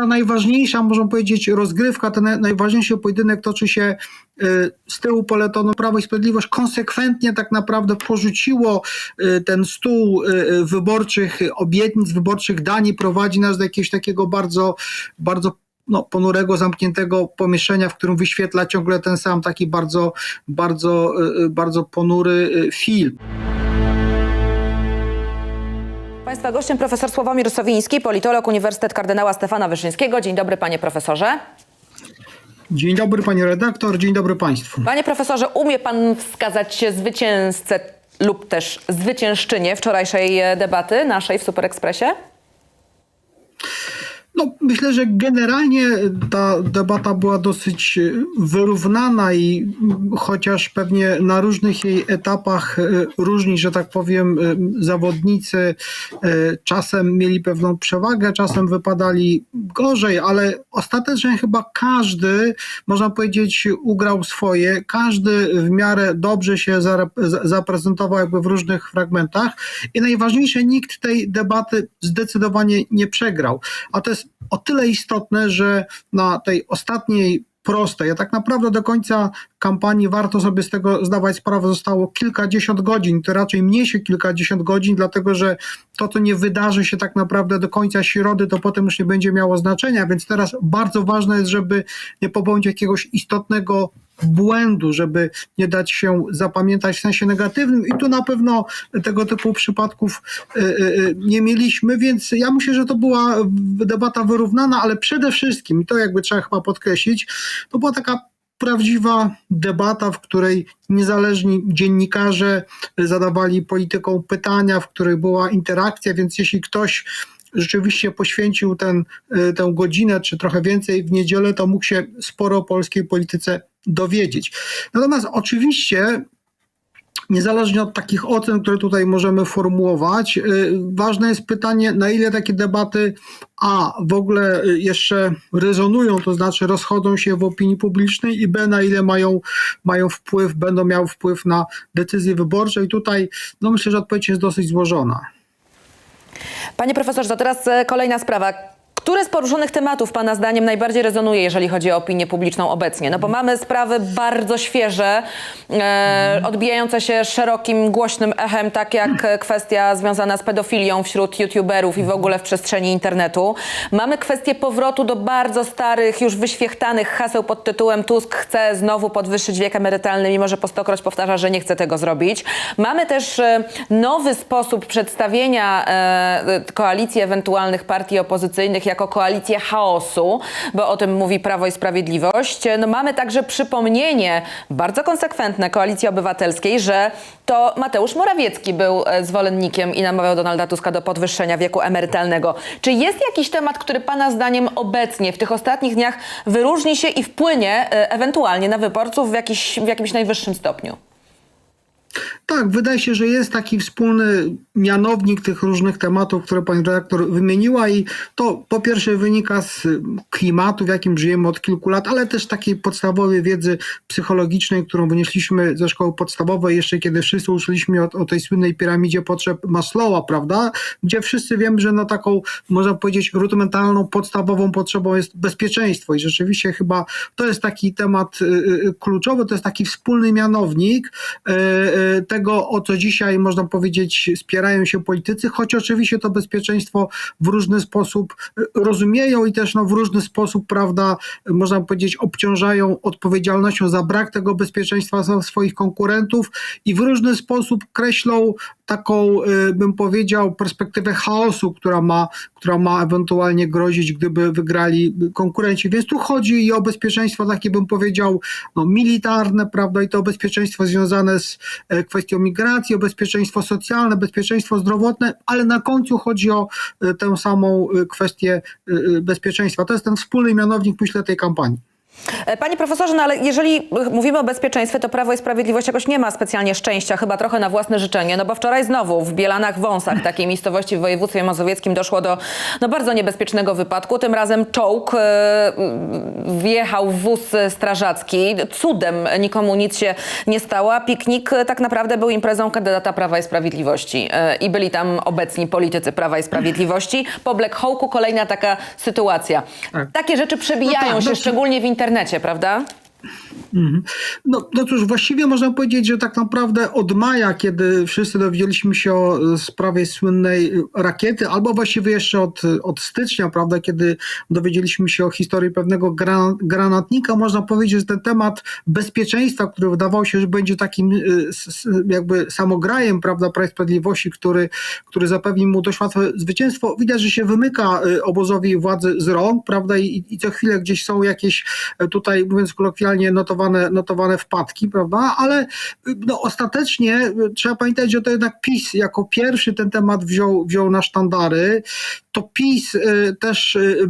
ta najważniejsza, można powiedzieć, rozgrywka, ten naj- najważniejszy pojedynek toczy się y, z tyłu peletonu Prawo i Sprawiedliwość konsekwentnie tak naprawdę porzuciło y, ten stół y, wyborczych obietnic, wyborczych dań i prowadzi nas do jakiegoś takiego bardzo, bardzo no, ponurego, zamkniętego pomieszczenia, w którym wyświetla ciągle ten sam taki bardzo, bardzo, bardzo ponury film. Państwa gościem profesor Sławomir Sowiński, politolog Uniwersytet Kardynała Stefana Wyszyńskiego. Dzień dobry panie profesorze. Dzień dobry panie redaktor, dzień dobry państwu. Panie profesorze, umie pan wskazać zwycięzcę lub też zwyciężczynię wczorajszej e, debaty naszej w Super Expressie? No, myślę, że generalnie ta debata była dosyć wyrównana i chociaż pewnie na różnych jej etapach e, różni, że tak powiem, e, zawodnicy e, czasem mieli pewną przewagę, czasem wypadali gorzej, ale ostatecznie chyba każdy, można powiedzieć, ugrał swoje, każdy w miarę dobrze się zaprezentował jakby w różnych fragmentach i najważniejsze, nikt tej debaty zdecydowanie nie przegrał. A to jest o tyle istotne, że na tej ostatniej prostej, a tak naprawdę do końca kampanii warto sobie z tego zdawać sprawę, zostało kilkadziesiąt godzin, to raczej mniejsze kilkadziesiąt godzin, dlatego że to, co nie wydarzy się tak naprawdę do końca środy, to potem już nie będzie miało znaczenia, więc teraz bardzo ważne jest, żeby nie popełnić jakiegoś istotnego błędu, żeby nie dać się zapamiętać w sensie negatywnym. I tu na pewno tego typu przypadków y, y, y, nie mieliśmy, więc ja myślę, że to była debata wyrównana, ale przede wszystkim, i to jakby trzeba chyba podkreślić, to była taka prawdziwa debata, w której niezależni dziennikarze zadawali politykom pytania, w której była interakcja, więc jeśli ktoś rzeczywiście poświęcił ten, tę godzinę, czy trochę więcej w niedzielę, to mógł się sporo o polskiej polityce dowiedzieć. Natomiast oczywiście niezależnie od takich ocen, które tutaj możemy formułować, y, ważne jest pytanie, na ile takie debaty A w ogóle y, jeszcze rezonują, to znaczy rozchodzą się w opinii publicznej i B na ile mają, mają wpływ, będą miały wpływ na decyzje wyborcze i tutaj no myślę, że odpowiedź jest dosyć złożona. Panie profesorze, to teraz e, kolejna sprawa. Który z poruszonych tematów Pana zdaniem najbardziej rezonuje, jeżeli chodzi o opinię publiczną obecnie? No bo mamy sprawy bardzo świeże, e, odbijające się szerokim, głośnym echem, tak jak e, kwestia związana z pedofilią wśród youtuberów i w ogóle w przestrzeni internetu. Mamy kwestię powrotu do bardzo starych, już wyświechtanych haseł pod tytułem Tusk chce znowu podwyższyć wiek emerytalny, mimo że po stokroć powtarza, że nie chce tego zrobić. Mamy też e, nowy sposób przedstawienia e, koalicji ewentualnych partii opozycyjnych jako koalicję chaosu, bo o tym mówi Prawo i Sprawiedliwość. No mamy także przypomnienie bardzo konsekwentne Koalicji Obywatelskiej, że to Mateusz Morawiecki był e, zwolennikiem i namawiał Donalda Tuska do podwyższenia wieku emerytalnego. Czy jest jakiś temat, który Pana zdaniem obecnie w tych ostatnich dniach wyróżni się i wpłynie e, ewentualnie na wyborców w, jakiś, w jakimś najwyższym stopniu? Tak, wydaje się, że jest taki wspólny mianownik tych różnych tematów, które pani redaktor wymieniła i to po pierwsze wynika z klimatu, w jakim żyjemy od kilku lat, ale też takiej podstawowej wiedzy psychologicznej, którą wynieśliśmy ze szkoły podstawowej, jeszcze kiedy wszyscy uczyliśmy o, o tej słynnej piramidzie potrzeb Maslowa, prawda? Gdzie wszyscy wiemy, że no taką, można powiedzieć, rudymentalną, podstawową potrzebą jest bezpieczeństwo i rzeczywiście chyba to jest taki temat y, y, kluczowy, to jest taki wspólny mianownik y, tego, o co dzisiaj można powiedzieć spierają się politycy, choć oczywiście to bezpieczeństwo w różny sposób y, rozumieją i też no, w różny sposób, prawda, można powiedzieć, obciążają odpowiedzialnością za brak tego bezpieczeństwa swoich konkurentów i w różny sposób kreślą taką, y, bym powiedział, perspektywę chaosu, która ma, która ma ewentualnie grozić, gdyby wygrali konkurenci. Więc tu chodzi i o bezpieczeństwo takie, bym powiedział, no, militarne, prawda, i to bezpieczeństwo związane z e, kwestią migracji, o bezpieczeństwo socjalne, bezpieczeństwo zdrowotne, ale na końcu chodzi o e, tę samą e, kwestię e, e, bezpieczeństwa. To jest ten wspólny mianownik, myślę, tej kampanii. E, Panie profesorze, no ale jeżeli mówimy o bezpieczeństwie, to Prawo i Sprawiedliwość jakoś nie ma specjalnie szczęścia, chyba trochę na własne życzenie, no bo wczoraj znowu w Bielanach Wąsach, takiej miejscowości w województwie mazowieckim, doszło do no, bardzo niebezpiecznego wypadku. Tym razem czołg e, wjechał w wóz strażacki. Cudem nikomu nic się nie stało. Piknik e, tak naprawdę był imprezą kandydata Prawa i Sprawiedliwości. I byli tam obecni politycy Prawa i Sprawiedliwości. Po Black Hawku kolejna taka sytuacja. Tak. Takie rzeczy przebijają No tak, się no- szczególnie w internecie, prawda? No, no cóż, właściwie można powiedzieć, że tak naprawdę od maja, kiedy wszyscy dowiedzieliśmy się o e, sprawie słynnej e, rakiety, albo właściwie jeszcze od, od stycznia, prawda, kiedy dowiedzieliśmy się o historii pewnego gran, granatnika, można powiedzieć, że ten temat bezpieczeństwa, który wydawał się, że będzie takim e, jakby samograjem, prawda, Prawa Sprawiedliwości, który, który zapewni mu dość łatwe zwycięstwo, widać, że się wymyka obozowi władzy z rąk, prawda, i, i co chwilę gdzieś są jakieś tutaj, mówiąc kolokwialnie, notowane, notowane wpadki, prawda, ale no, ostatecznie y, trzeba pamiętać, że to jednak PiS jako pierwszy ten temat wziął, wziął na sztandary. To PiS y, też y,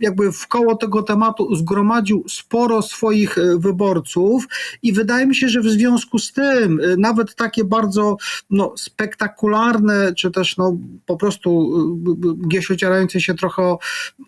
jakby w koło tego tematu zgromadził sporo swoich y, wyborców i wydaje mi się, że w związku z tym nawet takie bardzo no, spektakularne, czy też no, po prostu gdzieś ocierające się trochę o,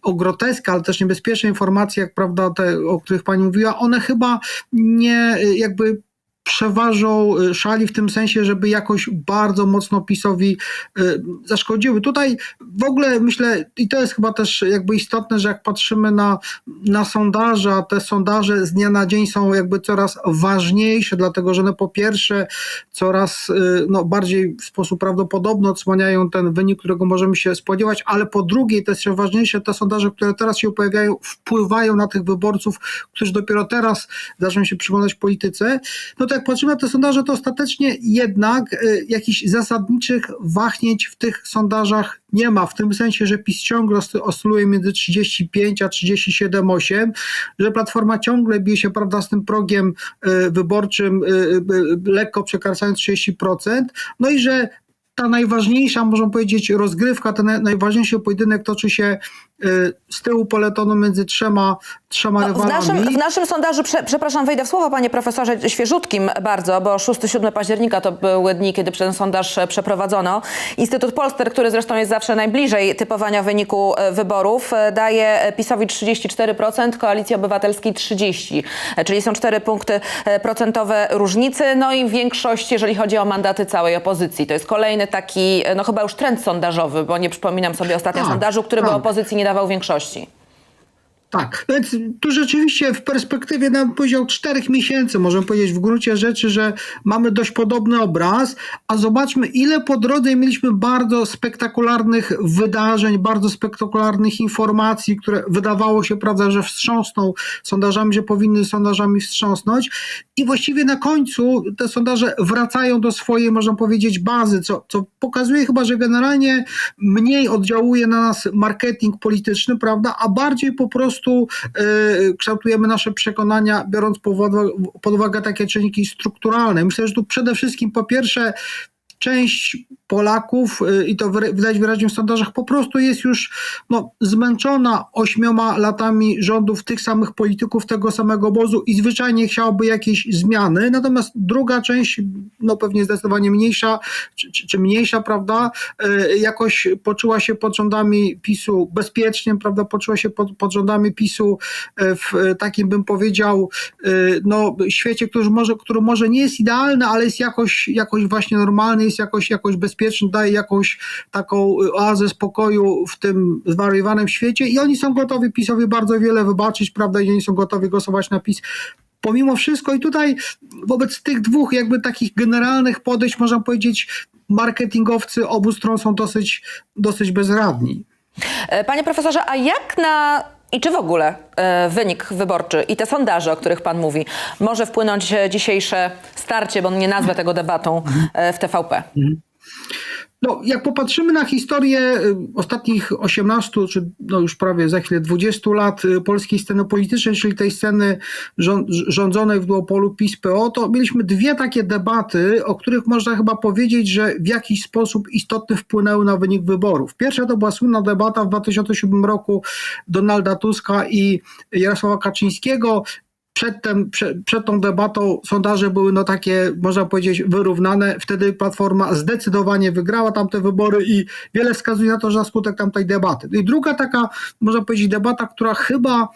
o groteskę, ale też niebezpieczne informacje, jak prawda te, o których pani mówiła, one chyba nie jakby przeważą y, szali w tym sensie, żeby jakoś bardzo mocno PiSowi y, zaszkodziły. Tutaj w ogóle myślę, i to jest chyba też jakby istotne, że jak patrzymy na, na sondaże, a te sondaże z dnia na dzień są jakby coraz ważniejsze, dlatego że one po pierwsze coraz y, no, bardziej w sposób prawdopodobny odsłaniają ten wynik, którego możemy się spodziewać, ale po drugie, to jest ważniejsze, te sondaże, które teraz się pojawiają, wpływają na tych wyborców, którzy dopiero teraz zaczną się przyglądać polityce, no jak patrzymy na te sondaże, to ostatecznie jednak y, jakichś zasadniczych wahnięć w tych sondażach nie ma, w tym sensie, że PiS ciągle os- oscyluje między 35 a 37,8, że Platforma ciągle bije się prawda, z tym progiem y, wyborczym, y, lekko przekraczając 30%, no i że ta najważniejsza, można powiedzieć, rozgrywka, ten naj- najważniejszy pojedynek toczy się z tyłu poletonu między trzema, trzema No, w, rywalami. naszym, w naszym sondażu, prze, przepraszam, wejdę w słowo, panie profesorze, świeżutkim bardzo, bo 6-7 października to były dni, kiedy ten sondaż e, przeprowadzono. Instytut Polster, który zresztą jest zawsze najbliżej typowania wyniku e, wyborów, e, daje PiSowi 34%, Koalicji Obywatelskiej 30%, e, czyli są 4 punkty procentowe różnicy, no i większość, jeżeli chodzi o mandaty całej opozycji. To jest kolejny taki, no chyba już trend sondażowy, bo nie przypominam sobie ostatnio Tak, sondażu, który by tak. opozycji nie dawał większości. Tak, więc tu rzeczywiście w perspektywie, nawet powiedział, czterech miesięcy, możemy powiedzieć w gruncie rzeczy, że mamy dość podobny obraz, a zobaczmy, ile po drodze mieliśmy bardzo spektakularnych wydarzeń, bardzo spektakularnych informacji, które wydawało się, prawda, że wstrząsną sondażami, że powinny sondażami wstrząsnąć. I właściwie na końcu te sondaże wracają do swojej, można powiedzieć, bazy, co, co pokazuje chyba, że generalnie mniej oddziałuje na nas marketing polityczny, prawda, a bardziej po prostu e, kształtujemy nasze przekonania, biorąc pod uwagę takie czynniki strukturalne. Myślę, że tu przede wszystkim po pierwsze część Polaków, y, i to widać wyraźnie w sondażach, po prostu jest już no, zmęczona ośmioma latami rządów tych samych polityków, tego samego obozu i zwyczajnie chciałaby jakiejś zmiany. Natomiast druga część, no pewnie zdecydowanie mniejsza, czy, czy, czy mniejsza, prawda, y, jakoś poczuła się pod rządami PiSu bezpiecznie, prawda, poczuła się pod, pod rządami PiSu y, w takim, bym powiedział, no, świecie, który może, który może nie jest idealny, ale jest jakoś, jakoś właśnie normalny, jest jakoś, jakoś bezpieczny, daje jakąś taką y, oazę spokoju w tym zwariowanym świecie i oni są gotowi PiSowi bardzo wiele wybaczyć, prawda, i oni są gotowi głosować na PiS. Pomimo wszystko i tutaj wobec tych dwóch jakby takich generalnych podejść, można powiedzieć, marketingowcy obu stron są dosyć, dosyć bezradni. E, Panie profesorze, a jak na i czy w ogóle e, wynik wyborczy i te sondaże, o których pan mówi, może wpłynąć e, dzisiejsze starcie, bo nie nazwę tego debatą w TVP? No, jak popatrzymy na historię y, ostatnich 18, czy no już prawie za chwilę 20 lat y, polskiej sceny politycznej, czyli tej sceny rząd, rządzonej w duopolu PiS-PO, to mieliśmy dwie takie debaty, o których można chyba powiedzieć, że w jakiś sposób istotny wpłynęły na wynik wyborów. Pierwsza to była słynna debata w 2007 roku Donalda Tuska i Jarosława Kaczyńskiego. Przedtem, prze, przed tą debatą sondaże były no takie, można powiedzieć, wyrównane. Wtedy Platforma zdecydowanie wygrała tamte wybory i wiele wskazuje na to, że na skutek tamtej debaty. I druga taka, można powiedzieć, debata, która chyba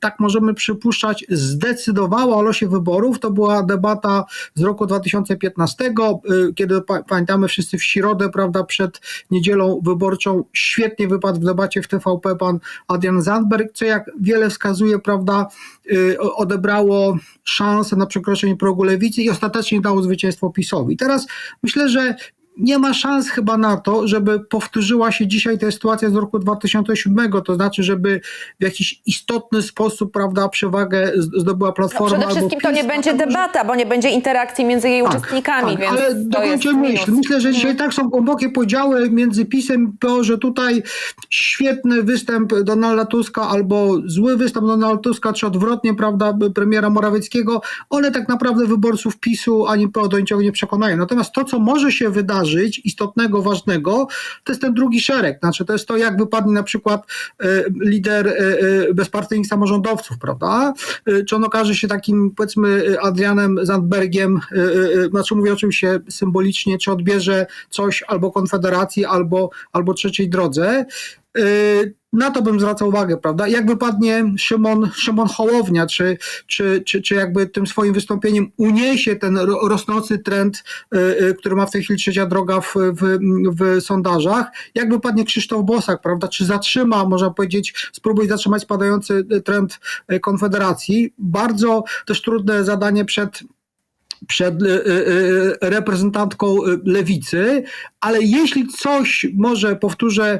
tak możemy przypuszczać, zdecydowała o losie wyborów. To była debata z roku 2015, y, kiedy pa- pamiętamy wszyscy w środę, prawda, przed niedzielą wyborczą świetnie wypadł w debacie w TVP pan Adrian Zandberg, co jak wiele wskazuje, prawda, y, odebrało szansę na przekroczenie progu lewicy i ostatecznie dało zwycięstwo PiSowi. Teraz myślę, że nie ma szans chyba na to, żeby powtórzyła się dzisiaj ta sytuacja z roku 2007, to znaczy, żeby w jakiś istotny sposób, prawda, przewagę zdobyła No, Platforma przede albo wszystkim to nie będzie debata, bo nie będzie interakcji między jej uczestnikami, tak, więc ale to jest dokończę myśl. Myślę, że dzisiaj tak są głębokie podziały między PiSem i PO, że tutaj świetny występ Donalda Tuska albo zły występ Donalda Tuska, czy odwrotnie, prawda, premiera Morawieckiego, one tak naprawdę wyborców PiSu ani PO do niczego nie przekonają. Natomiast to, co może się wydarzyć, istotnego, ważnego, to jest ten drugi szereg. Znaczy, to jest to, jak wypadnie na przykład e, lider e, e, bezpartyjnych samorządowców, prawda? Czy on okaże się takim, powiedzmy, Adrianem Zandbergiem, znaczy mówię oczywiście symbolicznie, czy odbierze coś albo Konfederacji, albo, albo trzeciej drodze. E, Na to bym zwracał uwagę, prawda? Jak wypadnie Szymon, Szymon Hołownia, czy, czy, czy, czy jakby tym swoim wystąpieniem uniesie ten ro- rosnący trend, e, e, który ma w tej chwili trzecia droga w, w, w sondażach. Jak wypadnie Krzysztof Bosak, prawda? Czy zatrzyma, można powiedzieć, spróbuje zatrzymać spadający trend Konfederacji. Bardzo też trudne zadanie przed przed e, e, reprezentantką e, lewicy, ale jeśli coś może, powtórzę,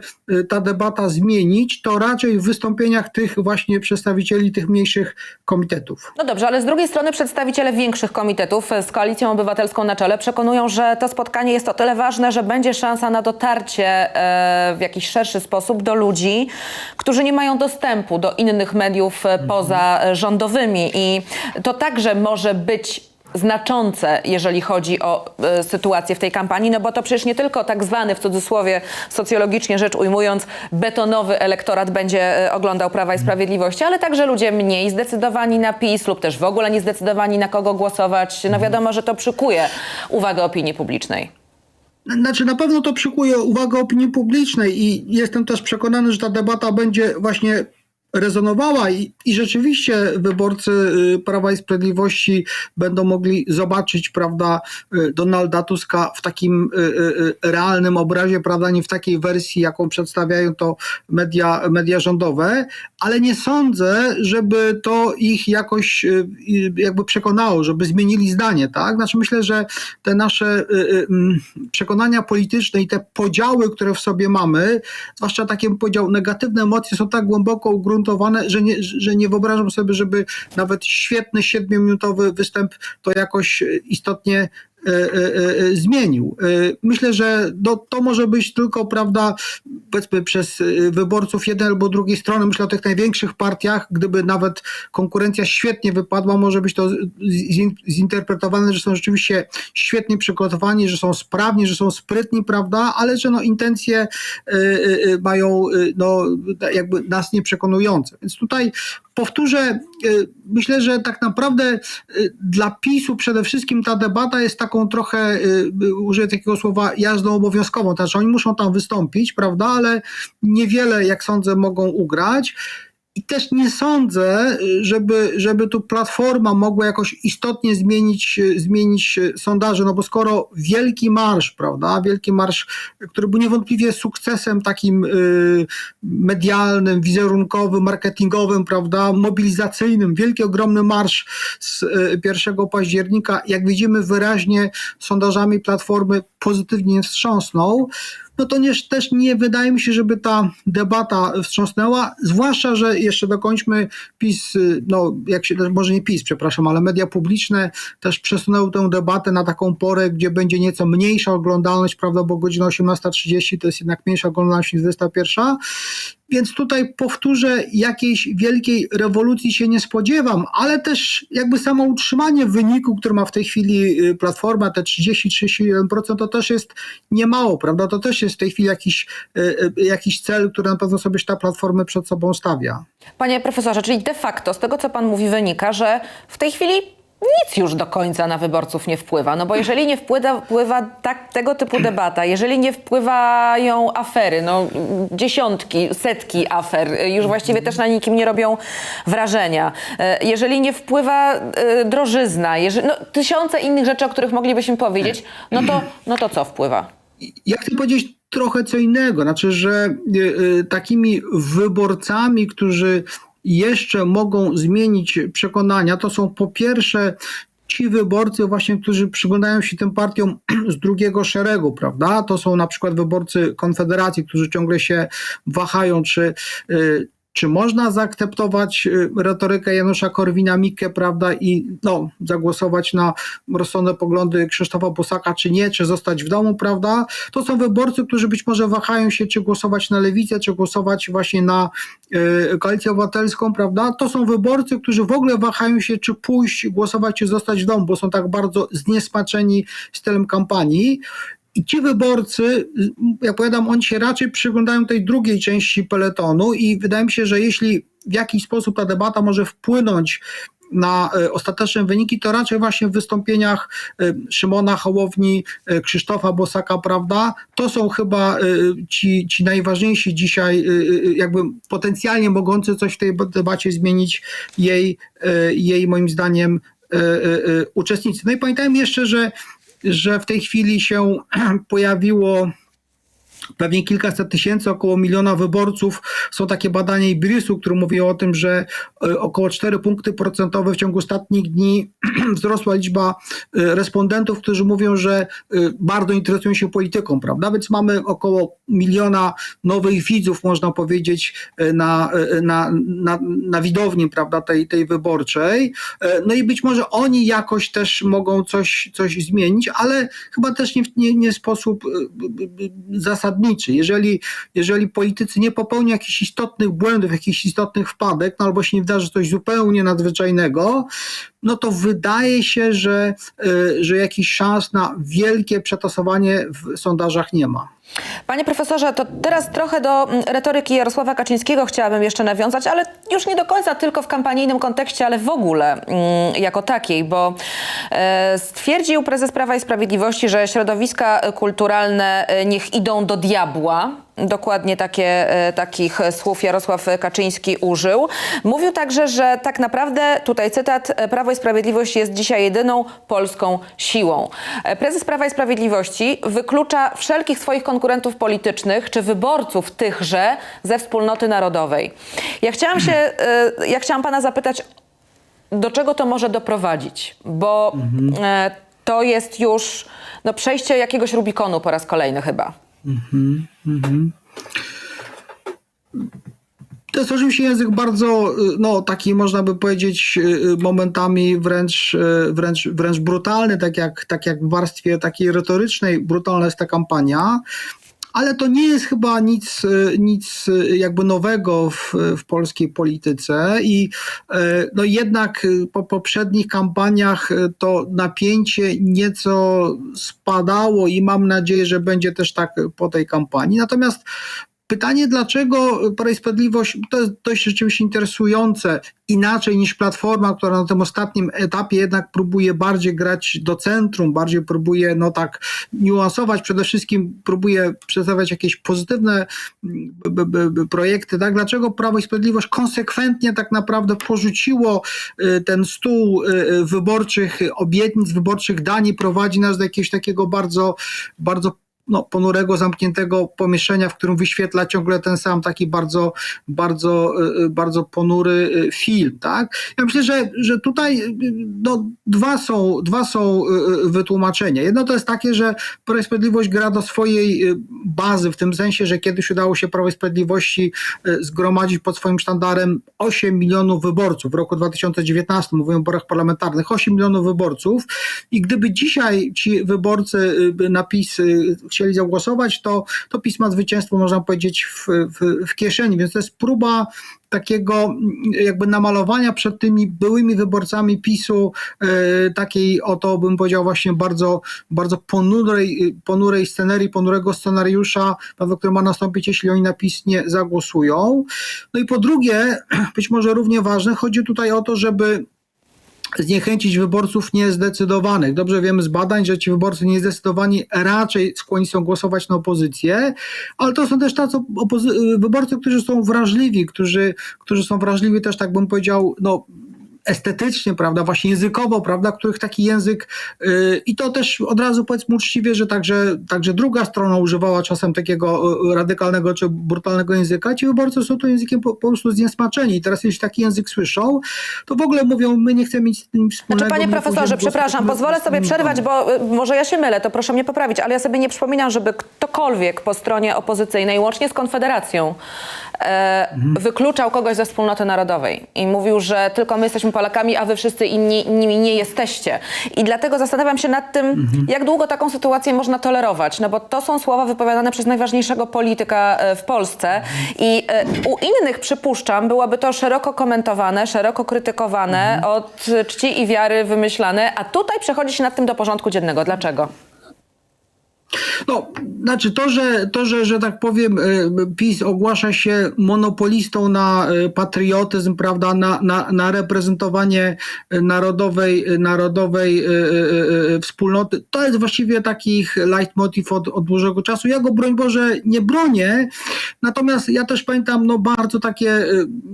ta debata zmienić, to raczej w wystąpieniach tych właśnie przedstawicieli tych mniejszych komitetów. No dobrze, ale z drugiej strony przedstawiciele większych komitetów e, z Koalicją Obywatelską na czele przekonują, że to spotkanie jest o tyle ważne, że będzie szansa na dotarcie e, w jakiś szerszy sposób do ludzi, którzy nie mają dostępu do innych mediów e, poza rządowymi i to także może być znaczące, jeżeli chodzi o e, sytuację w tej kampanii, no bo to przecież nie tylko tak zwany, w cudzysłowie socjologicznie rzecz ujmując, betonowy elektorat będzie e, oglądał Prawa i Sprawiedliwości, ale także ludzie mniej zdecydowani na PiS lub też w ogóle nie zdecydowani na kogo głosować. No wiadomo, że to przykuje uwagę opinii publicznej. Znaczy na pewno to przykuje uwagę opinii publicznej i jestem też przekonany, że ta debata będzie właśnie rezonowała i, i rzeczywiście wyborcy y, Prawa i Sprawiedliwości będą mogli zobaczyć, prawda, y, Donalda Tuska w takim y, realnym obrazie, prawda, nie w takiej wersji, jaką przedstawiają to media, media rządowe, ale nie sądzę, żeby to ich jakoś jakby przekonało, żeby zmienili zdanie, tak? Znaczy myślę, że te nasze mm, przekonania polityczne i te podziały, które w sobie mamy, zwłaszcza takie podział, negatywne emocje są tak głęboko ugruntowane, że nie, że nie wyobrażam sobie, żeby nawet świetny siedmiominutowy występ to jakoś istotnie zmienił. E, Myślę, że no, to może być tylko, prawda, powiedzmy przez e, wyborców jednej albo drugiej strony. Myślę o tych największych partiach, gdyby nawet konkurencja świetnie wypadła, może być to zinterpretowane, że są rzeczywiście świetnie przygotowani, że są sprawni, że są sprytni, prawda, ale że no intencje e, e, e, mają e, no, jakby nas nieprzekonujące. Więc tutaj powtórzę, myślę, że tak naprawdę dla PiSu przede wszystkim ta debata jest taką trochę, y, y, użyję takiego słowa, jazdą obowiązkową. To znaczy oni muszą tam wystąpić, prawda, ale niewiele, jak sądzę, mogą ugrać. I też nie sądzę, y, żeby, żeby tu Platforma mogła jakoś istotnie zmienić, y, zmienić y, sondaże, no bo skoro wielki marsz, prawda, wielki marsz, który był niewątpliwie sukcesem takim medialnym, wizerunkowym, marketingowym, prawda, mobilizacyjnym, wielki, ogromny marsz z y, 1 października, jak widzimy wyraźnie sondażami Platformy pozytywnie nie wstrząsnął, no to nie, też nie wydaje mi się, żeby ta debata wstrząsnęła, zwłaszcza, że jeszcze dokończmy PiS, y, no jak się, może nie PiS, przepraszam, ale media publiczne też przesunęły tę debatę na taką porę, gdzie będzie nieco mniejsza oglądalność, prawda, bo godzina 18.30 to jest jednak mniejsza oglądalność niż 21. Więc tutaj powtórzę, jakiejś wielkiej rewolucji się nie spodziewam, ale też jakby samo utrzymanie wyniku, który ma w tej chwili y, Platforma, te 30-31%, to też jest niemało, prawda? To też jest w tej chwili jakiś, y, y, jakiś cel, który na pewno sobie ta Platformy przed sobą stawia. Panie profesorze, czyli de facto z tego, co pan mówi, wynika, że w tej chwili nic już do końca na wyborców nie wpływa. No bo jeżeli nie wpływa, wpływa tak, tego typu debata, jeżeli nie wpływają afery, no dziesiątki, setki afer, już właściwie też na nikim nie robią wrażenia, e, jeżeli nie wpływa e, drożyzna, jeżeli, no, tysiące innych rzeczy, o których moglibyśmy powiedzieć, no to, no to co wpływa? Ja chcę powiedzieć trochę co innego, znaczy, że y, y, takimi wyborcami, którzy jeszcze mogą zmienić przekonania, to są po pierwsze ci wyborcy właśnie, którzy przyglądają się tym partiom z drugiego szeregu, prawda? To są na przykład wyborcy Konfederacji, którzy ciągle się wahają, czy, y, czy można zaakceptować y, retorykę Janusza Korwina-Mikke, prawda, i no, zagłosować na rozsądne poglądy Krzysztofa Bosaka, czy nie, czy zostać w domu, prawda? To są wyborcy, którzy być może wahają się, czy głosować na lewicę, czy głosować właśnie na y, koalicję obywatelską, prawda? To są wyborcy, którzy w ogóle wahają się, czy pójść, głosować, czy zostać w domu, bo są tak bardzo zniesmaczeni stylem kampanii. I ci wyborcy, jak powiadam, oni się raczej przyglądają tej drugiej części peletonu i wydaje mi się, że jeśli w jakiś sposób ta debata może wpłynąć na e, ostateczne wyniki, to raczej właśnie w wystąpieniach e, Szymona Hołowni, Krzysztofa Bosaka, prawda? To są chyba ci, ci najważniejsi dzisiaj, jakby potencjalnie mogący coś w tej debacie zmienić jej, jej moim zdaniem uczestnicy. No i pamiętajmy jeszcze, że że w tej chwili się pojawiło pewnie kilkaset tysięcy, około miliona wyborców. Są takie badania Ibrisu, które mówią o tym, że e, około 4 punkty procentowe w ciągu ostatnich dni wzrosła liczba e, respondentów, którzy mówią, że e, bardzo interesują się polityką, prawda? Więc mamy około miliona nowych widzów, można powiedzieć, e, na, e, na, na, na widowni, prawda, tej, tej wyborczej. E, No i być może oni jakoś też mogą coś, coś zmienić, ale chyba też nie, w- nie, nie sposób zasadniczy. Jeżeli, jeżeli politycy nie popełnią jakichś istotnych błędów, jakichś istotnych wpadek, no albo się nie wydarzy coś zupełnie nadzwyczajnego, no to wydaje się, że, e, że jakichś szans na wielkie przetasowanie w sondażach nie ma. Panie profesorze, to teraz trochę do mm, retoryki Jarosława Kaczyńskiego chciałabym jeszcze nawiązać, ale już nie do końca tylko w kampanijnym kontekście, ale w ogóle mm, jako takiej, bo e, stwierdził prezes Prawa i Sprawiedliwości, że środowiska kulturalne e, niech idą do diabła. Dokładnie takie, e, takich słów Jarosław Kaczyński użył. Mówił także, że tak naprawdę, tutaj cytat, e, Prawo i Sprawiedliwość jest dzisiaj jedyną polską siłą. E, Prezes Prawa i Sprawiedliwości wyklucza wszelkich swoich konkurentów politycznych czy wyborców tychże ze wspólnoty narodowej. Ja chciałam się, ja chciałam pana zapytać, do czego to może doprowadzić? Bo e, to jest już no, przejście jakiegoś Rubikonu po raz kolejny chyba. To jest oczywiście język bardzo, y, no taki można by powiedzieć y, y, momentami wręcz, wręcz, wręcz brutalny, tak jak, tak jak w warstwie takiej retorycznej brutalna jest ta kampania. Ale to nie jest chyba nic, y, nic y, jakby nowego w, w polskiej polityce i y, no jednak po poprzednich kampaniach to napięcie nieco spadało i mam nadzieję, że będzie też tak po tej kampanii. Natomiast Pytanie, dlaczego Prawo i Sprawiedliwość, to jest dość rzeczywiście interesujące, inaczej niż Platforma, która na tym ostatnim etapie jednak próbuje bardziej grać do centrum, bardziej próbuje no tak niuansować, przede wszystkim próbuje przedstawiać jakieś pozytywne projekty, tak? Dlaczego Prawo i Sprawiedliwość konsekwentnie tak naprawdę porzuciło y, ten stół y, wyborczych obietnic, wyborczych dań i prowadzi nas do jakiegoś takiego bardzo, bardzo no, ponurego, zamkniętego pomieszczenia, w którym wyświetla ciągle ten sam taki bardzo, bardzo, y, y, bardzo ponury y, film, tak? Ja myślę, że, że tutaj no, dwa są, dwa są wytłumaczenia. Jedno to jest takie, że Prawo i Sprawiedliwość gra do swojej bazy, w tym sensie, że kiedyś udało się Prawo i Sprawiedliwości zgromadzić pod swoim sztandarem 8 milionów wyborców w roku 2019, mówię o wyborach parlamentarnych, 8 milionów wyborców i gdyby dzisiaj ci wyborcy y, na PiS y, chcieli zagłosować, to, to PiS ma zwycięstwo, można powiedzieć, w, w, w kieszeni, więc to jest próba takiego mm, jakby namalowania przed tymi byłymi wyborcami PiSu y, takiej oto bym powiedział właśnie bardzo, bardzo ponurej, y, ponurej scenerii, ponurego scenariusza, który ma nastąpić, jeśli oni na PiS nie zagłosują. No i po drugie, być może równie ważne, chodzi tutaj o to, żeby zniechęcić wyborców niezdecydowanych. Dobrze wiemy z badań, że ci wyborcy niezdecydowani raczej skłonni są głosować na opozycję, ale to są też tacy wyborcy, którzy są wrażliwi, którzy, którzy są wrażliwi też, tak bym powiedział, no estetycznie, prawda, właśnie językowo, prawda, których taki język yy, i to też od razu powiedzmy uczciwie, że także, także druga strona używała czasem takiego yy, radykalnego czy brutalnego języka, ci wyborcy są tym językiem po, po prostu zniesmaczeni. I teraz jeśli taki język słyszą, to w ogóle mówią, my nie chcemy nic z tym wspólnego. Znaczy, panie profesorze, przepraszam, pozwolę sobie przerwać, bo y, może ja się mylę, to proszę mnie poprawić, ale ja sobie nie przypominam, żeby ktokolwiek po stronie opozycyjnej, łącznie z Konfederacją, e, wykluczał kogoś ze wspólnoty narodowej i mówił, że tylko my jesteśmy Polakami, a wy wszyscy inni nimi nie jesteście. I dlatego zastanawiam się nad tym, jak długo taką sytuację można tolerować, no bo to są słowa wypowiadane przez najważniejszego polityka e, w Polsce i e, u innych, przypuszczam, byłoby to szeroko komentowane, szeroko krytykowane, od czci i wiary wymyślane, a tutaj przechodzi się nad tym do porządku dziennego. Dlaczego? No, znaczy to, że, to że, że tak powiem, y, PiS ogłasza się monopolistą na y, patriotyzm, prawda, na, na, na reprezentowanie y, narodowej, narodowej wspólnoty, to jest właściwie taki ich leitmotiv od, od dłuższego czasu. Ja go, broń Boże, nie bronię, natomiast ja też pamiętam no, bardzo takie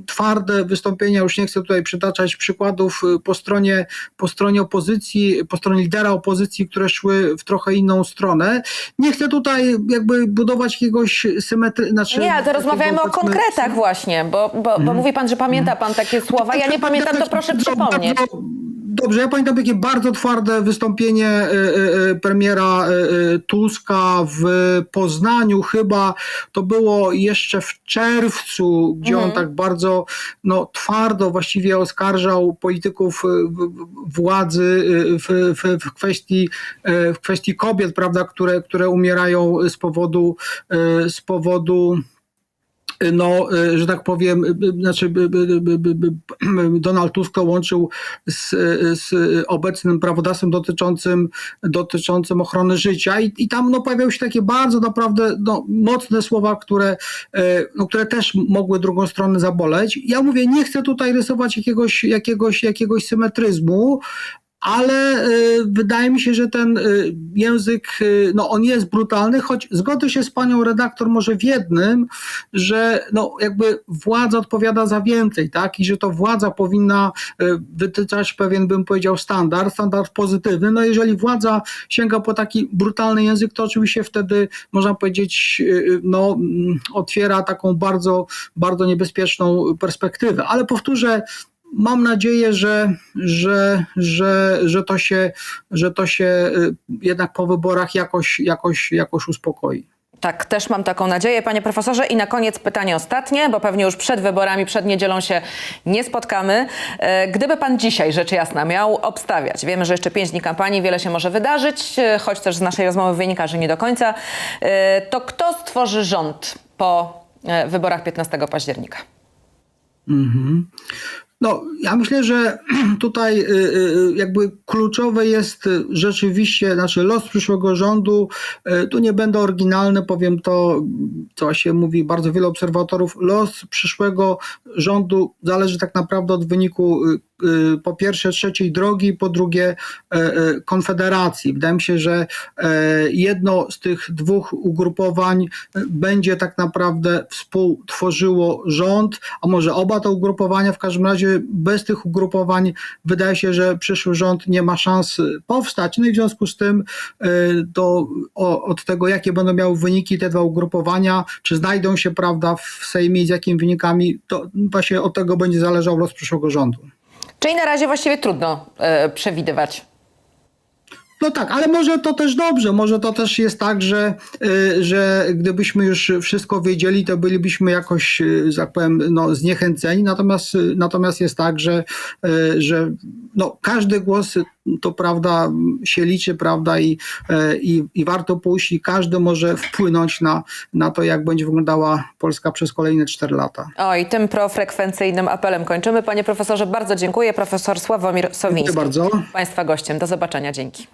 twarde wystąpienia, już nie chcę tutaj przytaczać przykładów po stronie, po stronie opozycji, po stronie lidera opozycji, które szły w trochę inną stronę. Nie chcę tutaj jakby budować jakiegoś symetry... Znaczy, Nie, ale to rozmawiajmy o konkretach właśnie, bo, bo, bo mówi pan, że pamięta pan takie słowa. Ja nie pamiętam, to proszę przypomnieć. Dobrze, ja pamiętam takie bardzo twarde wystąpienie y, y, y, premiera Tuska w Poznaniu chyba, to było jeszcze w czerwcu, gdzie Mhm. on tak bardzo no, twardo właściwie oskarżał polityków władzy w, w, w, kwestii, w kwestii kobiet, prawda, które, które umierają z powodu, z powodu no, y, że tak powiem, y, y, znaczy Donald Tusk łączył z, z obecnym prawodawstwem dotyczącym, dotyczącym ochrony życia i, i tam no, pojawiały się takie bardzo naprawdę no, mocne słowa, które, no, które też mogły drugą stronę zaboleć. Ja mówię, nie chcę tutaj rysować jakiegoś, jakiegoś, jakiegoś symetryzmu, ale y, wydaje mi się, że ten y, język, y, no on jest brutalny, choć zgodzę się z panią redaktor może w jednym, że no jakby władza odpowiada za więcej, tak? I że to władza powinna wytyczać pewien, bym powiedział, standard, standard pozytywny. No jeżeli władza sięga po taki brutalny język, to oczywiście wtedy można powiedzieć, no mm, otwiera taką bardzo, bardzo niebezpieczną perspektywę. Ale powtórzę, Mam nadzieję, że, że, że, że, to się, że to się y, jednak po wyborach jakoś, jakoś, jakoś uspokoi. Tak, też mam taką nadzieję, panie profesorze. I na koniec pytanie ostatnie, bo pewnie już przed wyborami, przed niedzielą się nie spotkamy. E, Gdyby pan dzisiaj, rzecz jasna, miał obstawiać, wiemy, że jeszcze pięć dni kampanii, wiele się może wydarzyć, e, choć też z naszej rozmowy wynika, że nie do końca, e, to kto stworzy rząd po wyborach 15 października? No, ja myślę, że tutaj y, y, jakby kluczowe jest y, rzeczywiście, znaczy los przyszłego rządu, y, tu nie będę oryginalny, powiem to, co się mówi bardzo wielu obserwatorów, los przyszłego rządu zależy tak naprawdę od wyniku y, y, po pierwsze trzeciej drogi, po drugie e, e, Konfederacji. Wydaje mi się, że e, jedno z tych dwóch ugrupowań będzie tak naprawdę współtworzyło rząd, a może oba te ugrupowania. W każdym razie bez tych ugrupowań wydaje się, że przyszły rząd nie ma szans powstać. No i w związku z tym e, do, o, od tego, jakie będą miały wyniki te dwa ugrupowania, czy znajdą się prawda, w Sejmie z jakimi wynikami, to właśnie od tego będzie zależał los przyszłego rządu. Czyli na razie właściwie trudno e, przewidywać. No tak, ale może to też dobrze, może to też jest tak, że, y, że gdybyśmy już wszystko wiedzieli, to bylibyśmy jakoś, y, że tak powiem, no, zniechęceni, natomiast, y, natomiast jest tak, że, y, że no, każdy głos y, to prawda się liczy, prawda, i, y, i, i warto pójść i każdy może wpłynąć na, na to, jak będzie wyglądała Polska przez kolejne 4 lata. Oj, tym profrekwencyjnym apelem kończymy. Panie profesorze, bardzo dziękuję. Profesor Sławomir Dziękuję Sowiński. bardzo. Państwa gościem. Do zobaczenia. Dzięki.